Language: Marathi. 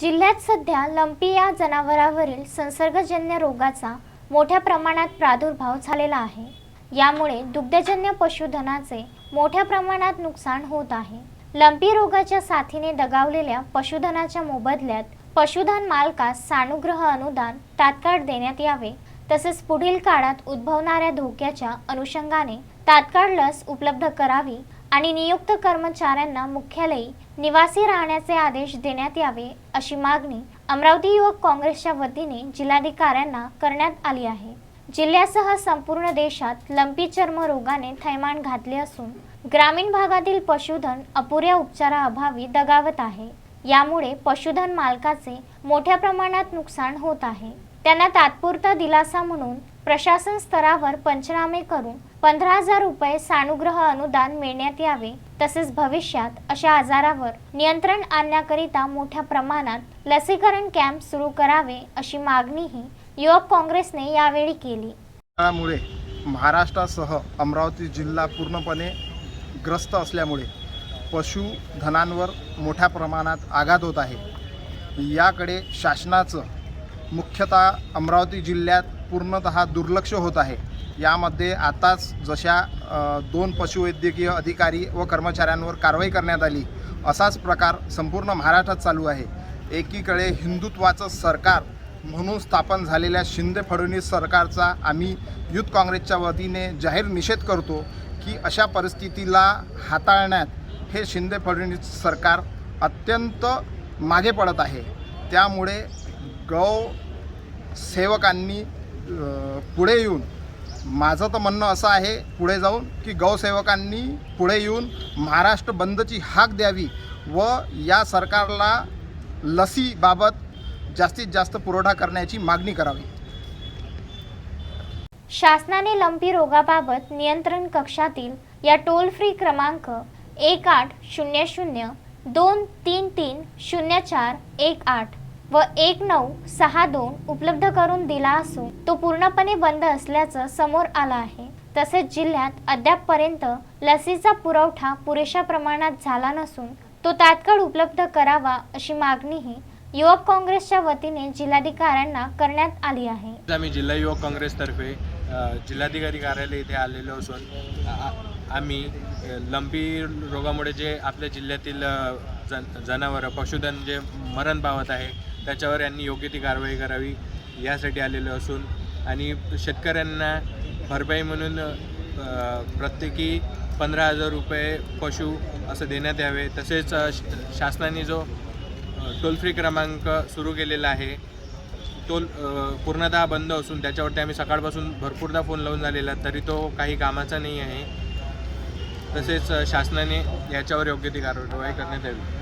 जिल्ह्यात सध्या लंपी या जनावरावरील संसर्गजन्य रोगाचा मोठ्या प्रमाणात प्रादुर्भाव झालेला आहे. यामुळे दुग्धजन्य पशुधनाचे मोठ्या प्रमाणात नुकसान होत आहे. लंपी रोगाच्या साथीने दगावलेल्या पशुधनाच्या मोबदल्यात पशुधन मालकास सानुग्रह अनुदान तात्काळ देण्यात यावे तसेच पुढील काळात उद्भवणाऱ्या धोक्याच्या अनुषंगाने तात्काळ लस उपलब्ध करावी आणि नियुक्त कर्मचाऱ्यांना मुख्यालयी निवासी राहण्याचे आदेश देण्यात यावे अशी मागणी अमरावती युवक काँग्रेसच्या वतीने जिल्हाधिकाऱ्यांना करण्यात आली आहे. जिल्ह्यासह संपूर्ण देशात लंपी चर्म रोगाने थैमान घातले असून ग्रामीण भागातील पशुधन अपुऱ्या उपचाराअभावी दगावत आहे. यामुळे पशुधन मालकाचे मोठ्या प्रमाणात नुकसान होत आहे. त्यांना तात्पुरता दिलासा म्हणून प्रशासन स्तरावर पंचनामे करून पंधरा हजार रुपये सानुग्रह अनुदान मिळण्यात यावे तसेच भविष्यात अशा आजारावर नियंत्रण आणण्याकरिता मोठ्या प्रमाणात लसीकरण कॅम्प सुरू करावे अशी मागणीही युवक काँग्रेसने यावेळी केली. त्यामुळे महाराष्ट्रासह अमरावती जिल्हा पूर्णपणे ग्रस्त असल्यामुळे पशुधनांवर मोठ्या प्रमाणात आघात होत आहे. याकडे शासनाचं मुख्यतः अमरावती जिल्ह्यात पूर्णतः दुर्लक्ष होत आहे. यामध्ये आताच जशा दोन पशुवैद्यकीय अधिकारी व कर्मचाऱ्यांवर कारवाई करण्यात आली असाच प्रकार संपूर्ण महाराष्ट्रात चालू आहे. एकीकडे हिंदुत्वाचं सरकार म्हणून स्थापन झालेल्या शिंदे फडणवीस सरकारचा आम्ही युथ काँग्रेसच्या वतीने जाहीर निषेध करतो की अशा परिस्थितीला हाताळण्यात हे शिंदे फडणवीस सरकार अत्यंत मागे पडत आहे. त्यामुळे गौ सेवकांनी पुढे येऊन माझं तर म्हणणं असं आहे पुढे जाऊन की गौसेवकांनी पुढे येऊन महाराष्ट्र बंदची हाक द्यावी व या सरकारला लसीबाबत जास्तीत जास्त पुरवठा करण्याची मागणी करावी. शासनाने लंपी रोगाबाबत नियंत्रण कक्षातील या टोल फ्री क्रमांक एक आठ शून्य शून्य दोन तीन तीन शून्य चार एक आठ व एक नऊ सहा दोन उपलब्ध करून दिला असून तो पूर्णपणे बंद असल्याचं समोर आलं आहे. तसेच जिल्ह्यात अद्यापपर्यंत लसीचा पुरवठा पुरेशा प्रमाणात झाला नसून तो तात्काळ उपलब्ध करावा अशी मागणीही युवक काँग्रेसच्या वतीने जिल्हाधिकाऱ्यांना करण्यात आली आहे. आम्ही जिल्हा युवक काँग्रेसतर्फे जिल्हाधिकारी कार्यालय इथे आलेलो असून आम्ही लंबी रोगामुळे जे आपल्या जिल्ह्यातील जन जनावरं पशुधन जे मरण पावत आहे त्याच्यावर यांनी योग्य ती कारवाई करावी यासाठी आलेलो असून. आणि शेतकऱ्यांना भरपाई म्हणून प्रत्येकी पंधरा हजार रुपये पशु असं देण्यात यावे. तसेच श- शासनाने जो टोल फ्री क्रमांक सुरू केलेला आहे तो पूर्णतः बंद असून त्याच्यावरती आम्ही सकाळपासून भरपूरदा फोन लावून झालेला तरी तो काही कामाचा नाही आहे. तसेच शासनाने याच्यावर योग्य ती कारवाई करण्यात यावी.